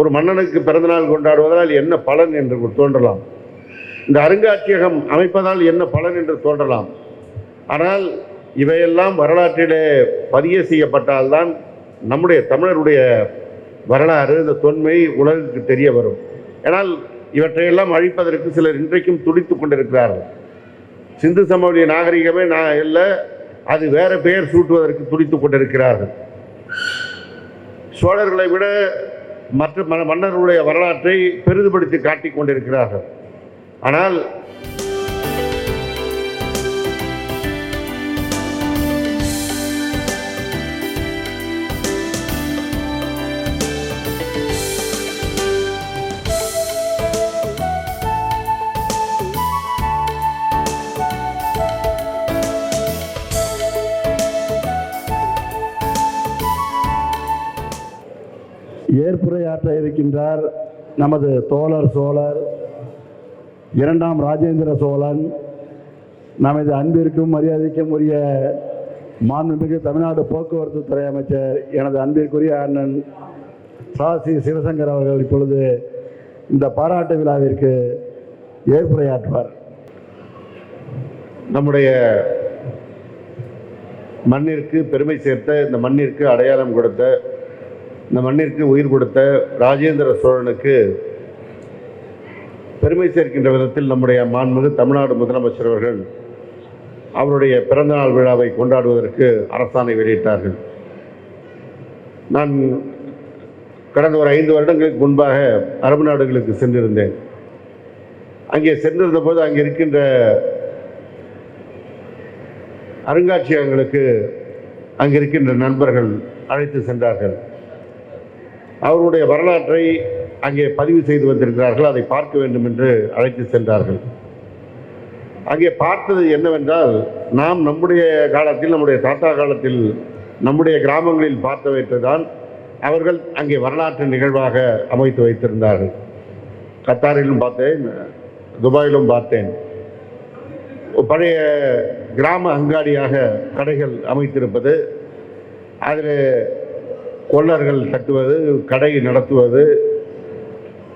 ஒரு மன்னனுக்கு பிறந்தநாள் கொண்டாடுவதால் என்ன பலன் என்று தோன்றலாம். இந்த அருங்காட்சியகம் அமைப்பதால் என்ன பலன் என்று தோன்றலாம். ஆனால் இவையெல்லாம் வரலாற்றிலே பதிய செய்யப்பட்டால்தான் நம்முடைய தமிழருடைய வரலாறு இந்த தொன்மை உலகுக்கு தெரிய வரும். ஏனால் இவற்றையெல்லாம் அழிப்பதற்கு சிலர் இன்றைக்கும் துடித்து கொண்டிருக்கிறார்கள். சிந்து சமவெளி நாகரிகமே நான் இல்லை அது வேற பெயர் சூட்டுவதற்கு துடித்து கொண்டிருக்கிறார்கள். சோழர்களை விட மற்ற ம- மன்னர்களுடைய வரலாற்றை பெரிதுபடுத்தி காட்டிக் கொண்டிருக்கிறார்கள். ஆனால் ஏற்புரையாற்ற இருக்கின்றார் நமது தோழர் சோழர் இரண்டாம் ராஜேந்திர சோழன் நமது அன்பிற்கும் மரியாதைக்கும் உரிய மாண்புமிகு தமிழ்நாடு போக்குவரத்து துறை அமைச்சர் எனது அன்பிற்குரிய அண்ணன் சாசி சிவசங்கர் அவர்கள் இப்பொழுது இந்த பாராட்டு விழாவிற்கு ஏற்புரையாற்றுவார். நம்முடைய மண்ணிற்கு பெருமை சேர்த்த இந்த மண்ணிற்கு அடையாளம் கொடுத்த இந்த மண்ணிற்கு உயிர் கொடுத்த ராஜேந்திர சோழனுக்கு பெருமை சேர்க்கின்ற விதத்தில் நம்முடைய மாண்புமிகு தமிழ்நாடு முதலமைச்சர் அவர்கள் அவருடைய பிறந்தநாள் விழாவை கொண்டாடுவதற்கு அரசாணை வெளியிட்டார்கள். நான் கடந்த ஒரு ஐந்து வருடங்களுக்கு முன்பாக அரபு நாடுகளுக்கு சென்றிருந்தேன். அங்கே சென்றிருந்த போது அங்கே இருக்கின்ற அருங்காட்சியகங்களுக்கு அங்கே இருக்கின்ற நண்பர்கள் அழைத்து சென்றார்கள். அவருடைய வரலாற்றை அங்கே பதிவு செய்து வந்திருக்கிறார்கள் அதை பார்க்க வேண்டும் என்று அழைத்து சென்றார்கள். அங்கே பார்த்தது என்னவென்றால் நாம் நம்முடைய காலத்தில் நம்முடைய தாத்தா காலத்தில் நம்முடைய கிராமங்களில் பார்த்தவற்றை தான் அவர்கள் அங்கே வரலாற்று நிகழ்வாக அமைத்து வைத்திருந்தார்கள். கத்தாரிலும் பார்த்தேன் துபாயிலும் பார்த்தேன். பழைய கிராம அங்காடியாக கடைகள் அமைத்திருப்பது அதில் கொள்ளர்கள் தட்டுவது கடை நடத்துவது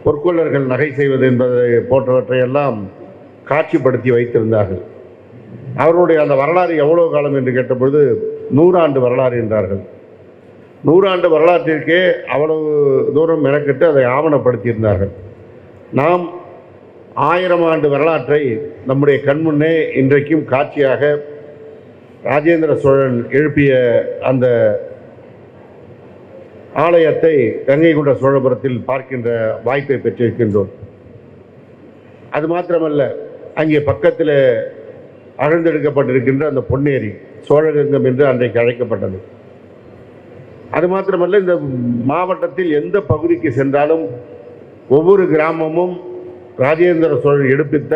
பொற்கொள்ளர்கள் நகை செய்வது என்பதை போன்றவற்றையெல்லாம் காட்சிப்படுத்தி வைத்திருந்தார்கள். அவருடைய அந்த வரலாறு எவ்வளோ காலம் என்று கேட்டபொழுது நூறாண்டு வரலாறு என்றார்கள். நூறாண்டு வரலாற்றிற்கே அவ்வளவு தூரம் மெனக்கிட்டு அதை ஆவணப்படுத்தியிருந்தார்கள். நாம் ஆயிரம் ஆண்டு வரலாற்றை நம்முடைய கண்முன்னே இன்றைக்கும் காட்சியாக ராஜேந்திர சோழன் எழுப்பிய அந்த ஆலயத்தை கங்கை கொண்ட சோழபுரத்தில் பார்க்கின்ற வாய்ப்பை பெற்றிருக்கின்றோம். அது மாத்திரமல்ல அங்கே பக்கத்தில் அகழ்ந்தெடுக்கப்பட்டிருக்கின்ற அந்த பொன்னேரி சோழகங்கம் என்று அன்றைக்கு அழைக்கப்பட்டது. அது மாத்திரமல்ல இந்த மாவட்டத்தில் எந்த பகுதிக்கு சென்றாலும் ஒவ்வொரு கிராமமும் ராஜேந்திர சோழன் எடுப்பித்த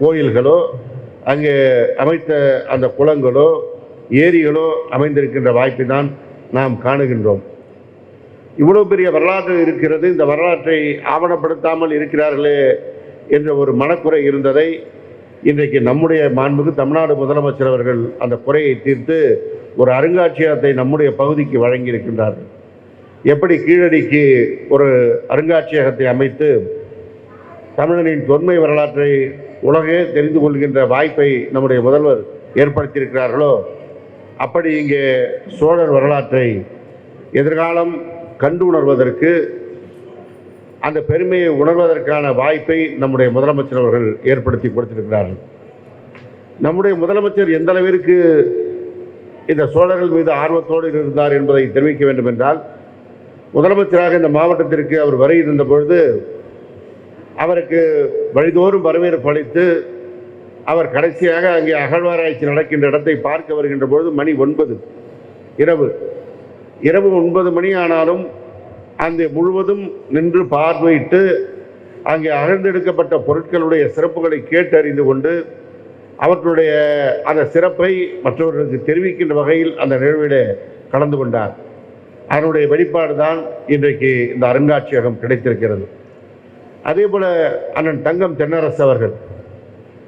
கோயில்களோ அங்கே அமைத்த அந்த குளங்களோ ஏரிகளோ அமைந்திருக்கின்ற வாய்ப்பை தான் நாம் காணுகின்றோம். இவ்வளோ பெரிய வரலாறு இருக்கிறது. இந்த வரலாற்றை ஆவணப்படுத்தாமல் இருக்கிறார்களே என்ற ஒரு மனக்குறை இருந்ததை இன்றைக்கு நம்முடைய மாண்புக்கு தமிழ்நாடு முதலமைச்சர் அவர்கள் அந்த குறையை தீர்த்து ஒரு அருங்காட்சியகத்தை நம்முடைய பகுதிக்கு வழங்கியிருக்கின்றார்கள். எப்படி கீழடிக்கு ஒரு அருங்காட்சியகத்தை அமைத்து தமிழனின் தொன்மை வரலாற்றை உலகே தெரிந்து கொள்கின்ற வாய்ப்பை நம்முடைய முதல்வர் ஏற்படுத்தியிருக்கிறார்களோ அப்படி இங்கே சோழர் வரலாற்றை எதிர்காலம் கண்டு உணர்வதற்கு அந்த பெருமையை உணர்வதற்கான வாய்ப்பை நம்முடைய முதலமைச்சர் அவர்கள் ஏற்படுத்தி கொடுத்திருக்கிறார்கள். நம்முடைய முதலமைச்சர் எந்த அளவிற்கு இந்த சோழர்கள் மீது ஆர்வத்தோடு இருந்தார் என்பதை தெரிவிக்க வேண்டும் என்றால் முதலமைச்சராக இந்த மாவட்டத்திற்கு அவர் வர இருந்த பொழுது அவருக்கு வழிதோறும் வரவேற்பு அளித்து அவர் கடைசியாக அங்கே அகழ்வாராய்ச்சி நடக்கின்ற இடத்தை பார்க்க வருகின்ற பொழுது மணி ஒன்பது இரவு. இரவு ஒன்பது மணி ஆனாலும் அந்த முழுவதும் நின்று பார்வையிட்டு அங்கே அகழ்ந்தெடுக்கப்பட்ட பொருட்களுடைய சிறப்புகளை கேட்டறிந்து கொண்டு அவற்றுடைய அந்த சிறப்பை மற்றவர்களுக்கு தெரிவிக்கின்ற வகையில் அந்த நிகழ்விலே கலந்து கொண்டார். அதனுடைய வெளிப்பாடு தான் இன்றைக்கு இந்த அருங்காட்சியகம் கிடைத்திருக்கிறது. அதே போல அண்ணன் தங்கம் தென்னரசு அவர்கள்.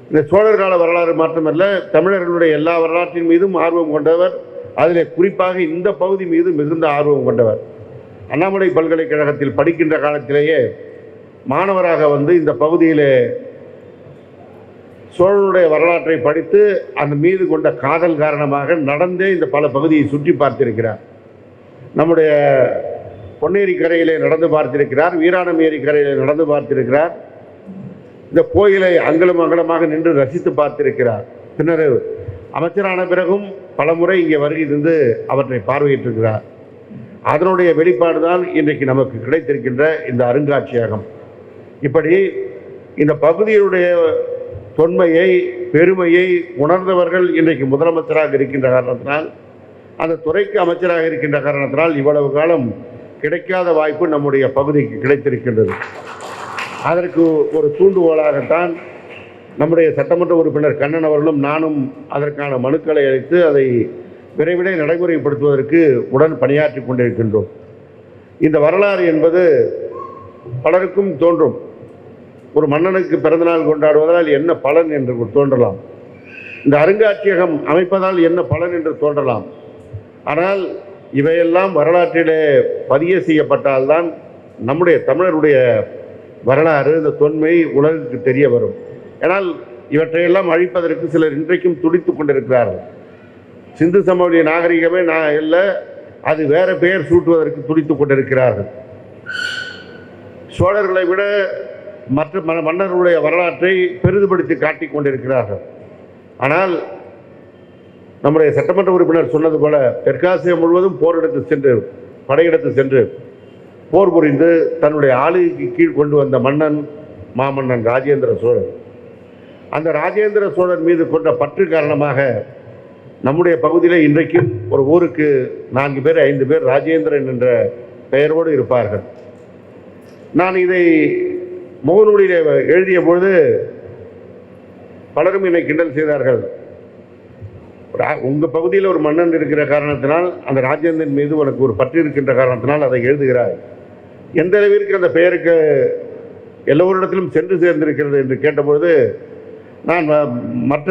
இந்த சோழர் கால வரலாறு மாற்றமல்ல தமிழர்களுடைய எல்லா வரலாற்றின் மீதும் ஆர்வம் கொண்டவர். அதில் குறிப்பாக இந்த பகுதி மீது மிகுந்த ஆர்வம் கொண்டவர். அண்ணாமலை பல்கலைக்கழகத்தில் படிக்கின்ற காலத்திலேயே மாணவராக வந்து இந்த பகுதியில் சோழனுடைய வரலாற்றை படித்து அந்த மீது கொண்ட காதல் காரணமாக நடந்தே இந்த பல பகுதியை சுற்றி பார்த்திருக்கிறார். நம்முடைய பொன்னேரி கரையிலே நடந்து பார்த்திருக்கிறார் வீராணம் ஏரி கரையிலே நடந்து பார்த்திருக்கிறார். இந்த கோயிலை அங்கலம் அங்கலமாக நின்று ரசித்து பார்த்திருக்கிறார். பின்னர் அமைச்சரான பிறகும் பலமுறை இங்கே வருகை தந்து அவற்றை பார்வையிட்டிருக்கிறார். அதனுடைய வெளிப்பாடு தான் இன்றைக்கு நமக்கு கிடைத்திருக்கின்ற இந்த அருங்காட்சியகம். இப்படி இந்த பகுதியினுடைய தொன்மையை பெருமையை உணர்ந்தவர்கள் இன்றைக்கு முதலமைச்சராக இருக்கின்ற காரணத்தினால் அந்த துறைக்கு அமைச்சராக இருக்கின்ற காரணத்தினால் இவ்வளவு காலம் கிடைக்காத வாய்ப்பு நம்முடைய பகுதிக்கு கிடைத்திருக்கின்றது. அதற்கு ஒரு தூண்டுகோலாகத்தான் நம்முடைய சட்டமன்ற உறுப்பினர் கண்ணன் அவர்களும் நானும் அதற்கான மனுக்களை அளித்து அதை விரைவிலே நடைமுறைப்படுத்துவதற்கு உடன் பணியாற்றி கொண்டிருக்கின்றோம். இந்த வரலாறு என்பது பலருக்கும் தோன்றும். ஒரு மன்னனுக்கு பிறந்தநாள் கொண்டாடுவதால் என்ன பலன் என்று தோன்றலாம். இந்த அருங்காட்சியகம் அமைப்பதால் என்ன பலன் என்று தோன்றலாம். ஆனால் இவையெல்லாம் வரலாற்றிலே பதிய செய்யப்பட்டால்தான் நம்முடைய தமிழருடைய வரலாறு இந்த தொன்மை உலகுக்கு தெரிய வரும். ஏனால் இவற்றையெல்லாம் அழிப்பதற்கு சிலர் இன்றைக்கும் துடித்துக் கொண்டிருக்கிறார்கள். சிந்து சமவெளி நாகரிகமே நான் இல்லை அது வேற பெயர் சூட்டுவதற்கு துடித்துக் கொண்டிருக்கிறார்கள். சோழர்களை விட மற்ற ம- மன்னர்களுடைய வரலாற்றை பெரிதுபடுத்தி காட்டிக் கொண்டிருக்கிறார்கள். ஆனால் நம்முடைய சட்டமன்ற உறுப்பினர் சொன்னது போல தெற்காசியா முழுவதும் போரெடுத்து சென்று படையெடுத்து சென்று போர் புரிந்து தன்னுடைய ஆளுகைக்கு கீழ் கொண்டு வந்த மன்னன் மாமன்னன் ராஜேந்திர சோழன். அந்த ராஜேந்திர சோழன் மீது கொண்ட பற்று காரணமாக நம்முடைய பகுதியில் இன்றைக்கும் ஒரு ஊருக்கு நான்கு பேர் ஐந்து பேர் ராஜேந்திரன் என்ற பெயரோடு இருப்பார்கள். நான் இதை முகநூலில் எழுதிய பொழுது பலரும் என்னை கிண்டல் செய்தார்கள். ரா- பகுதியில் ஒரு மன்னன் இருக்கிற காரணத்தினால் அந்த ராஜேந்திரன் மீது உனக்கு ஒரு பற்று இருக்கின்ற காரணத்தினால் அதை எழுதுகிறாய். எந்த அளவிற்கு அந்த பெயருக்கு எல்லோரிடத்திலும் சென்று சேர்ந்திருக்கிறது என்று கேட்டபொழுது நான் மற்ற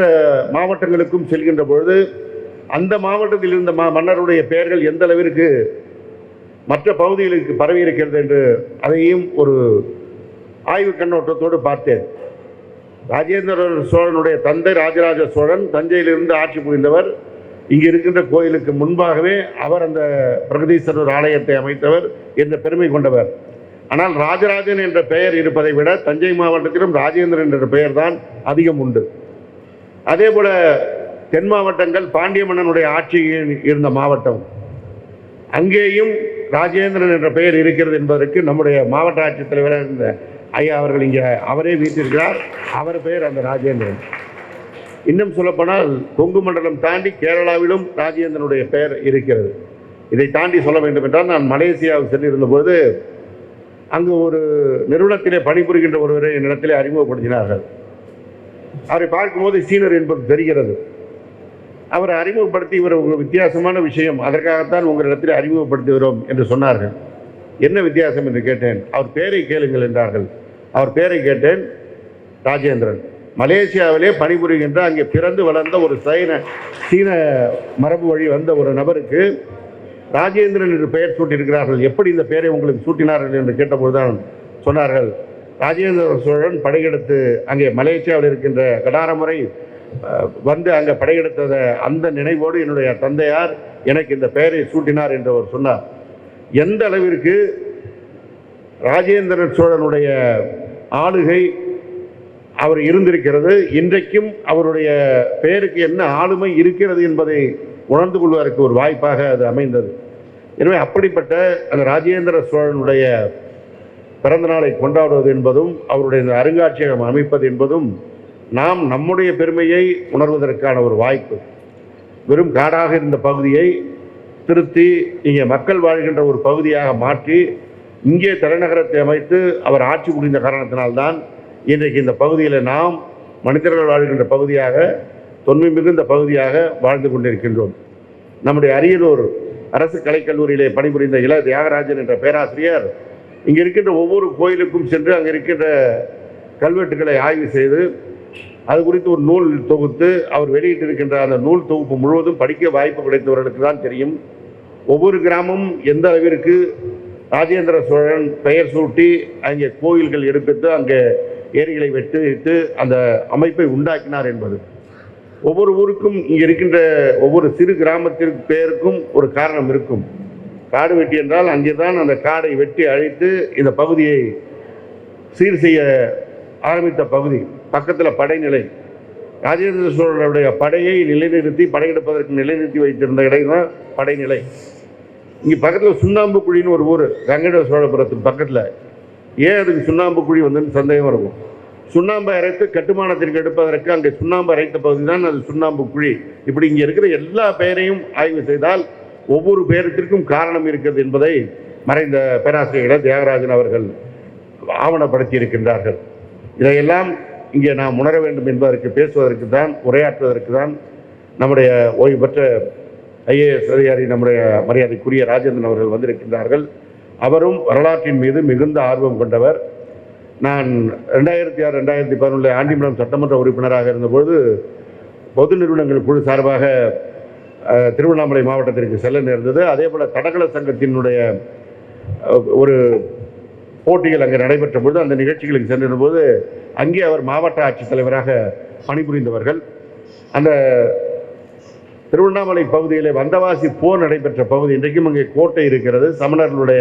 மாவட்டங்களுக்கும் செல்கின்ற பொழுது அந்த மாவட்டத்தில் இருந்த ம மன்னருடைய பெயர்கள் எந்த அளவிற்கு மற்ற பகுதிகளுக்கு பரவி இருக்கிறது என்று அதையும் ஒரு ஆய்வு கண்ணோட்டத்தோடு பார்த்தேன். ராஜேந்திர சோழனுடைய தந்தை ராஜராஜ சோழன் தஞ்சையிலிருந்து ஆட்சி புரிந்தவர். இங்கே இருக்கின்ற கோயிலுக்கு முன்பாகவே அவர் அந்த பிரகதீஸ்வரர் ஆலயத்தை அமைத்தவர். என்ற பெருமை கொண்டவர். ஆனால் ராஜராஜன் என்ற பெயர் இருப்பதை விட தஞ்சை மாவட்டத்திலும் ராஜேந்திரன் என்ற பெயர் தான் அதிகம் உண்டு. அதே போல தென் மாவட்டங்கள் பாண்டிய மன்னனுடைய ஆட்சியில் இருந்த மாவட்டம். அங்கேயும் ராஜேந்திரன் என்ற பெயர் இருக்கிறது என்பதற்கு நம்முடைய மாவட்ட ஆட்சித்தலைவராக இருந்த ஐயா அவர்கள் இங்கே அவரே வீட்டிருக்கிறார் அவர் பெயர் அந்த ராஜேந்திரன். இன்னும் சொல்லப்போனால் கொங்கு மண்டலம் தாண்டி கேரளாவிலும் ராஜேந்திரனுடைய பெயர் இருக்கிறது. இதை தாண்டி சொல்ல வேண்டும் என்றால் நான் மலேசியாவுக்கு சென்றிருந்தபோது அங்கு ஒரு நிறுவனத்திலே பணிபுரிகின்ற ஒருவரை என்னிடத்திலே அறிமுகப்படுத்தினார்கள். அவரை பார்க்கும்போது சீனர் என்பது தெரிகிறது. அவரை அறிமுகப்படுத்தி இவர் ஒரு வித்தியாசமான விஷயம். அதற்காகத்தான் உங்களிடத்தில் அறிமுகப்படுத்துகிறோம் என்று சொன்னார்கள். என்ன வித்தியாசம் என்று கேட்டேன். அவர் பேரை கேளுங்கள் என்றார்கள். அவர் பேரை கேட்டேன் ராஜேந்திரன் மலேசியாவிலே பணிபுரிகின்ற அங்கே பிறந்து வளர்ந்த ஒரு சைன சீன மரபு வழி வந்த ஒரு நபருக்கு ராஜேந்திரன் என்று பெயர் சூட்டியிருக்கிறார்கள். எப்படி இந்த பெயரை உங்களுக்கு சூட்டினார்கள் என்று கேட்டபோது தான் சொன்னார்கள். ராஜேந்திர சோழன் படையெடுத்து அங்கே மலேசியாவில் இருக்கின்ற கடாரமுறை வந்து அங்கே படையெடுத்தத அந்த நினைவோடு என்னுடைய தந்தையார் எனக்கு இந்த பெயரை சூட்டினார் என்று அவர் சொன்னார். எந்த அளவிற்கு ராஜேந்திர சோழனுடைய ஆளுகை அவர் இருந்திருக்கிறது இன்றைக்கும் அவருடைய பெயருக்கு என்ன ஆளுமை இருக்கிறது என்பதை உணர்ந்து கொள்வதற்கு ஒரு வாய்ப்பாக அது அமைந்தது. எனவே அப்படிப்பட்ட அந்த ராஜேந்திர சோழனுடைய பிறந்த நாளை கொண்டாடுவது என்பதும் அவருடைய இந்த அருங்காட்சியகம் அமைப்பது என்பதும் நாம் நம்முடைய பெருமையை உணர்வதற்கான ஒரு வாய்ப்பு. வெறும் காடாக இருந்த பகுதியை திருத்தி இங்கே மக்கள் வாழ்கின்ற ஒரு பகுதியாக மாற்றி இங்கே தலைநகரத்தை அமைத்து அவர் ஆட்சி புரிந்த காரணத்தினால்தான் இன்றைக்கு இந்த பகுதியில் நாம் மனிதர்கள் வாழ்கின்ற பகுதியாக தொன்மை மிகுந்த பகுதியாக வாழ்ந்து கொண்டிருக்கின்றோம். நம்முடைய அரியலூர் அரசு கலைக்கல்லூரியிலே பணிபுரிந்த இள தியாகராஜன் என்ற பேராசிரியர் இங்கே இருக்கின்ற ஒவ்வொரு கோயிலுக்கும் சென்று அங்கே இருக்கின்ற கல்வெட்டுகளை ஆய்வு செய்து அது குறித்து ஒரு நூல் தொகுத்து அவர் வெளியிட்டிருக்கின்ற அந்த நூல் தொகுப்பு முழுவதும் படிக்க வாய்ப்பு கிடைத்தவர்களுக்கு தான் தெரியும். ஒவ்வொரு கிராமம் எந்த அளவிற்கு ராஜேந்திர சோழன் பெயர் சூட்டி அங்கே கோயில்கள் எடுப்பித்து அங்கே ஏரிகளை வெட்டித்து அந்த அமைப்பை உண்டாக்கினார் என்பது. ஒவ்வொரு ஊருக்கும் இங்கே இருக்கின்ற ஒவ்வொரு சிறு கிராமத்திற்கு பேருக்கும் ஒரு காரணம் இருக்கும். காடு வெட்டி என்றால் அங்கே தான் அந்த காடை வெட்டி அழைத்து இந்த பகுதியை சீர் செய்ய ஆரம்பித்த பகுதி பக்கத்தில் படைநிலை. ராஜேந்திர சோழருடைய படையை நிலைநிறுத்தி படையெடுப்பதற்கு நிலைநிறுத்தி வைத்திருந்த இடம் தான் படைநிலை. இங்கே பக்கத்தில் சுண்ணாம்பு குழின்னு ஒரு ஊர் கங்கட சோழபுரத்துக்கு பக்கத்தில். ஏன் அதுக்கு சுண்ணாம்பு குழி வந்துன்னு சந்தேகம் இருக்கும். சுண்ணாம்பை அரைத்து கட்டுமானத்திற்கு எடுப்பதற்கு அங்கே சுண்ணாம்பு அரைத்த பகுதி தான் அது சுண்ணாம்பு குழி. இப்படி இங்கே இருக்கிற எல்லா பெயரையும் ஆய்வு செய்தால் ஒவ்வொரு பெயரத்திற்கும் காரணம் இருக்கிறது என்பதை மறைந்த பேராசிரியர் தியாகராஜன் அவர்கள் ஆவணப்படுத்தி இருக்கின்றார்கள். இதையெல்லாம் இங்கே நாம் உணர வேண்டும் என்பதற்கு பேசுவதற்கு தான் உரையாற்றுவதற்கு தான் நம்முடைய ஓய்வு பெற்ற ஐஏஎஸ் அதிகாரி நம்முடைய மரியாதைக்குரிய ராஜேந்திரன் அவர்கள் வந்திருக்கின்றார்கள். அவரும் வரலாற்றின் மீது மிகுந்த ஆர்வம் கொண்டவர். நான் ரெண்டாயிரத்தி ஆறு ரெண்டாயிரத்தி பதினொன்றில் ஆண்டிமடம் சட்டமன்ற உறுப்பினராக இருந்தபோது பொது நிறுவனங்கள் குழு சார்பாக திருவண்ணாமலை மாவட்டத்திற்கு செல்ல நேர்ந்தது. அதே போல் தடகள சங்கத்தினுடைய ஒரு போட்டிகள் அங்கே நடைபெற்ற பொழுது அந்த நிகழ்ச்சிகளுக்கு சென்றிருந்தபோது அங்கே அவர் மாவட்ட ஆட்சித்தலைவராக பணிபுரிந்தவர்கள். அந்த திருவண்ணாமலை பகுதியிலே வந்தவாசி போர் நடைபெற்ற பகுதி இன்றைக்கும் அங்கே கோட்டை இருக்கிறது. சமணர்களுடைய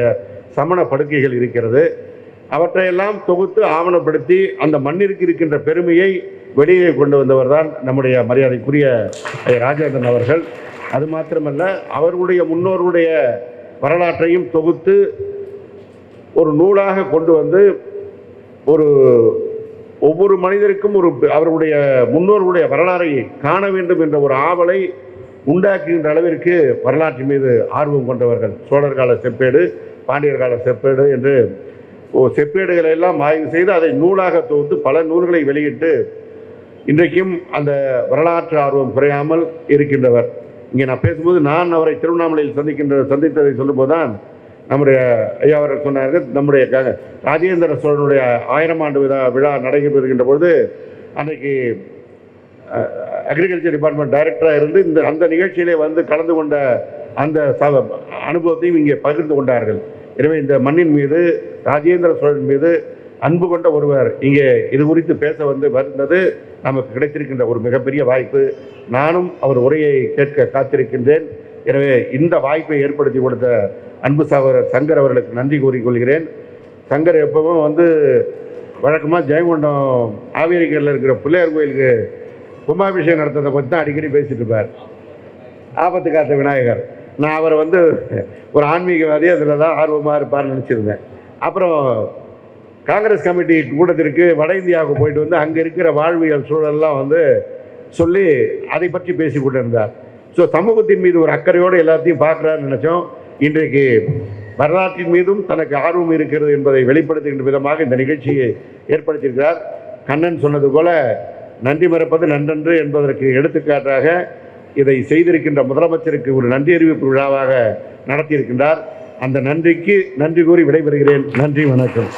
சமண படுக்கைகள் இருக்கிறது. அவற்றையெல்லாம் தொகுத்து ஆவணப்படுத்தி அந்த மண்ணிற்கு இருக்கின்ற பெருமையை வெளியே கொண்டு வந்தவர் தான் நம்முடைய மரியாதைக்குரிய ஐ. ராஜேந்திரன் அவர்கள் அது மாத்திரமல்ல அவர்களுடைய முன்னோர்களுடைய வரலாற்றையும் தொகுத்து ஒரு நூலாக கொண்டு வந்து ஒரு ஒவ்வொரு மனிதருக்கும் ஒரு அவருடைய முன்னோர்களுடைய வரலாறை காண வேண்டும் என்ற ஒரு ஆவலை உண்டாக்குகின்ற அளவிற்கு வரலாற்றின் மீது ஆர்வம் கொண்டவர்கள் சோழர் கால செப்பேடு பாண்டியர் கால செப்பேடு என்று செப்பேடுகளை எல்லாம் ஆய்வு செய்து அதை நூலாக தொகுத்து பல நூல்களை வெளியிட்டு இன்றைக்கும் அந்த வரலாற்று ஆர்வம் குறையாமல் இருக்கின்றவர். இங்கே நான் பேசும்போது நான் அவரை திருவண்ணாமலையில் சந்திக்கின்ற சந்தித்ததை சொல்லும்போது தான் நம்முடைய ஐயா அவர்கள் சொன்னார்கள் நம்முடைய க- ராஜேந்திர சோழனுடைய ஆயிரம் ஆண்டு விழா விழா நடைபெறுகின்ற பொழுது அன்றைக்கு அக்ரிகல்ச்சர் டிபார்ட்மெண்ட் டைரக்டராக இருந்து இந்த அந்த நிகழ்ச்சியிலே வந்து கலந்து கொண்ட அந்த ச- அனுபவத்தையும் இங்கே பகிர்ந்து கொண்டார்கள். எனவே இந்த மண்ணின் மீது ராஜேந்திர சோழன் மீது அன்பு கொண்ட ஒருவர் இங்கே இது குறித்து பேச வந்து வந்தது நமக்கு கிடைத்திருக்கின்ற ஒரு மிகப்பெரிய வாய்ப்பு. நானும் அவர் உரையை கேட்க காத்திருக்கின்றேன். எனவே இந்த வாய்ப்பை ஏற்படுத்தி கொடுத்த அன்பு சகோதரர் சங்கர் அவர்களுக்கு நன்றி கூறிக்கொள்கிறேன். சங்கர் எப்பவும் வந்து வழக்கமாக ஜெயங்கொண்டம் ஆவேரிக்கரில் இருக்கிற பிள்ளையார் கோயிலுக்கு கும்பாபிஷேகம் நடத்துறதை பற்றி தான் அடிக்கடி பேசிட்டு இருப்பார். ஆபத்து காத்த விநாயகர். நான் அவரை வந்து ஒரு ஆன்மீகவாதி அதில் தான் ஆர்வமாக இருப்பார்னு நினச்சிருந்தேன். அப்புறம் காங்கிரஸ் கமிட்டி கூட்டத்திற்கு வட இந்தியாவுக்கு போயிட்டு வந்து அங்கே இருக்கிற வாழ்வியல் சூழல்லாம் வந்து சொல்லி அதை பற்றி பேசி கொண்டிருந்தார். ஸோ சமூகத்தின் மீது ஒரு அக்கறையோடு எல்லாத்தையும் பார்க்குறாருன்னு நினச்சோம். இன்றைக்கு வரலாற்றின் மீதும் தனக்கு ஆர்வம் இருக்கிறது என்பதை வெளிப்படுத்துகின்ற விதமாக இந்த நிகழ்ச்சியை ஏற்படுத்தியிருக்கிறார். கண்ணன் சொன்னது போல நன்றி மறப்பது நன்றன்று என்பதற்கு எடுத்துக்காட்டாக இதை செய்திருக்கின்ற முதலமைச்சருக்கு ஒரு நன்றி அறிவிப்பு விழாவாக நடத்தியிருக்கின்றார். அந்த நன்றிக்கு நன்றி கூறி விடைபெறுகிறேன். நன்றி வணக்கம்.